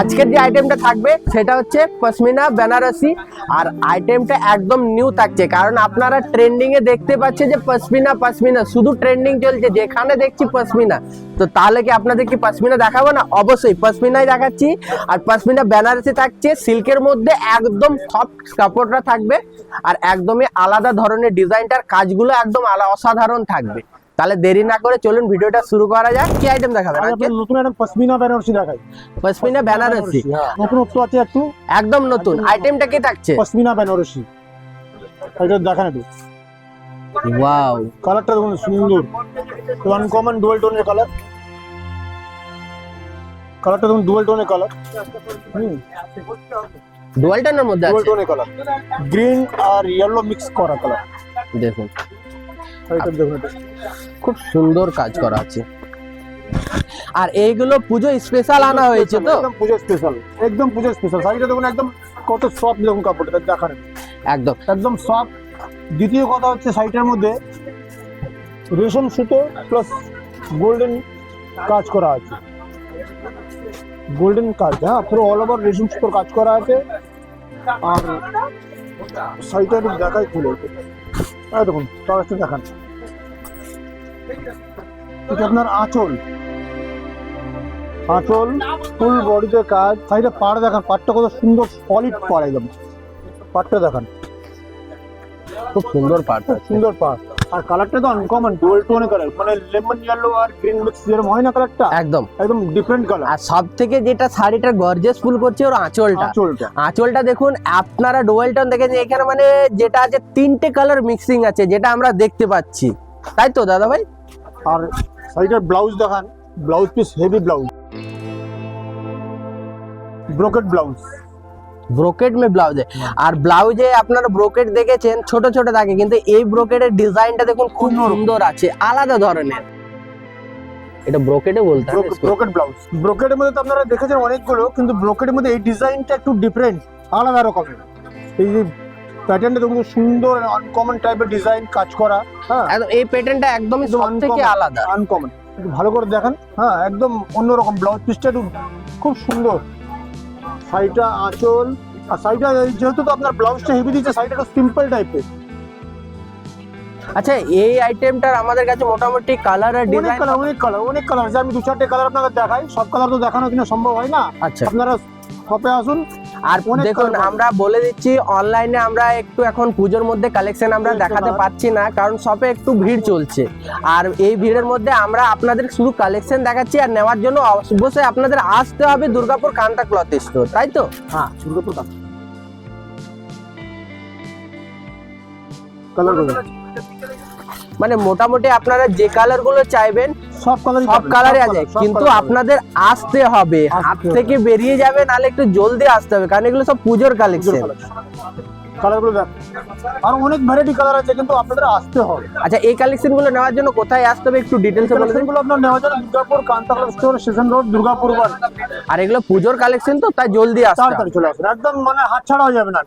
আজকের যে আইটেমটা থাকবে, সেটা হচ্ছে পশমিনা বেনারসি আর আইটেমটা একদম নিউ থাকছে, কারণ আপনারা ট্রেন্ডিং এ দেখতে পাচ্ছে যে পশমিনা পশমিনা শুধু ট্রেন্ডিং চলছে, যেখানে দেখছি পশমিনা তো তাহলে কি আপনাদের কি পশমিনা দেখাবো না? অবশ্যই পশমিনাই দেখাচ্ছি। আর পশমিনা বেনারসি থাকছে, সিল্কের মধ্যে একদম সফট কাপড়টা থাকবে। আর একদমই আলাদা ধরনের ডিজাইনটার কাজগুলো একদম অসাধারণ থাকবে। তাহলে দেরি না করে চলুন ভিডিওটা শুরু করা যাক। কি আইটেম দেখাবেন আজ আজকে? নতুন একটা পশমিনা বেনারসি দেখাই। পশমিনা বেনারসি হ্যাঁ, নতুনত্ব আছে একটু। একদম নতুন। আইটেমটা কি থাকছে? পশমিনা বেনারসি এটা দেখেন একটু। ওয়াও কালারটা দেখুন সুন্দর। আনকমন ডুয়াল টোনের কালার কালারটা দেখুন ডুয়াল টোনের কালার ডুয়াল টোনের মধ্যে ডুয়াল আছে? টোনের কালার গ্রিন আর ইয়েলো মিক্স করা কালার দেখুন। খুব সুন্দর কাজ করা আছে। আর এইগুলো পুজো স্পেশাল আনা হয়েছে তো? একদম পুজো স্পেশাল একদম পুজো স্পেশাল শাড়িটা দেখুন একদম কত সফট দেখুন কাপড়টা দেখান। একদম। একদম সফট দ্বিতীয় কথা হচ্ছে শাড়িটার মধ্যে রেশম সুতো প্লাস গোল্ডেন কাজ করা আছে। গোল্ডেন কাজ হ্যাঁ পুরো অল ওভার রেশম সুতোর কাজ করা আছে। আর শাড়িটা একটু দেখাই খুলে। এই দেখুন কাগজটা দেখান। এটা আপনার আঁচল। আঁচল, ফুল বডিতে কাজ। সাইডে পাড় দেখান, পাড়টা কত সুন্দর সলিড পাড় একদম। পাড়টা দেখান। খুব সুন্দর পাড় সুন্দর পাড়। আর কালারটা তো আনকমন ডুয়াল টোনে কালার মানে লেমন ইয়েলো আর গ্রিন মিক্স যেরকম হয় না কালারটা একদম। একদম ডিফারেন্ট কালার আর সব থেকে যেটা শাড়িটা গর্জেস ফুল করছে ওর আঁচলটা। আঁচলটা। আঁচলটা দেখুন আপনারা ডোয়েল টোন দেখেছেন এখানে মানে যেটা আছে তিনটে কালার মিক্সিং আছে যেটা আমরা দেখতে পাচ্ছি। তাই তো দাদা ভাই আর শাড়িটার ব্লাউজ দেখান। Blouse piece heavy blouse brocade blouse brocade মে ব্লাউজ আর ব্লাউজে আপনারা ব্রোকেট দেখেছেন ছোট ছোট থাকে কিন্তু এই ব্রোকেটের ডিজাইনটা দেখুন খুব সুন্দর আছে আলাদা ধরনের। এটা ব্রোকেটে বলতে ব্রোকেট ব্লাউজ ব্রোকেটের মধ্যে তো আপনারা দেখেছেন অনেকগুলো কিন্তু ব্রোকেটের মধ্যে এই ডিজাইনটা একটু ডিফারেন্ট আলাদা রকমের। এই যে প্যাটার্নটা দেখুন সুন্দর আনকমন টাইপের ডিজাইন কাজ করা হ্যাঁ? এই প্যাটার্নটা একদমই একদম সব থেকে আলাদা। আনকমন একটু ভালো করে দেখেন হ্যাঁ একদম অন্যরকম ব্লাউজ পিসটা একটু খুব সুন্দর। শাড়িটা আঁচল আর শাড়িটা যেহেতু তো আপনার ব্লাউজটা হেভি দিচ্ছে শাড়িটা একটু সিম্পল টাইপের আচ্ছা এই আইটেমটার আমাদের কাছে মোটামুটি কালার আর ডিজাইন অনেক কালার অনেক কালার অনেক কালার আছে আমি দু চারটে কালার আপনাকে দেখাই সব কালার তো দেখানো কিনা সম্ভব হয় না। আচ্ছা। আপনারা শপে আসুন আর দেখুন আমরা বলে দিচ্ছি অনলাইনে আমরা একটু এখন পুজোর মধ্যে কালেকশন আমরা দেখাতে পাচ্ছি না কারণ শপে একটু ভিড় চলছে। আর এই ভিড়ের মধ্যে আমরা আপনাদের শুধু কালেকশন দেখাচ্ছি আর নেওয়ার জন্য অবশ্যই আপনাদের আসতে হবে দুর্গাপুর কান্তা ক্লথ স্টোর তাই তো? হ্যাঁ দুর্গাপুর কালার মানে মোটামুটি আপনারা যে কালারগুলো চাইবেন সব কালার সব কালারে আছে। কিন্তু আপনাদের আসতে হবে। হাত থেকে বেরিয়ে যাবে নাহলে একটু জলদি আসতে হবে কারণ এগুলো সব পুজোর কালেকশন কালারগুলো আর অনেক ভ্যারাইটি কালার আছে কিন্তু আপনাদের আসতে হবে। আচ্ছা এই কালেকশনগুলো নেওয়ার জন্য কোথায় আসতে হবে একটু ডিটেলসে বলে দিন। কালেকশনগুলো আপনার নেওয়া যাবে Durgapur Kantakala store station road Durgapur আর এগুলো পুজোর কালেকশন তো তাই জলদি আসতে। তাড়াতাড়ি চলে আসুন। একদম মানে হাত ছাড়া হয়ে যাবে না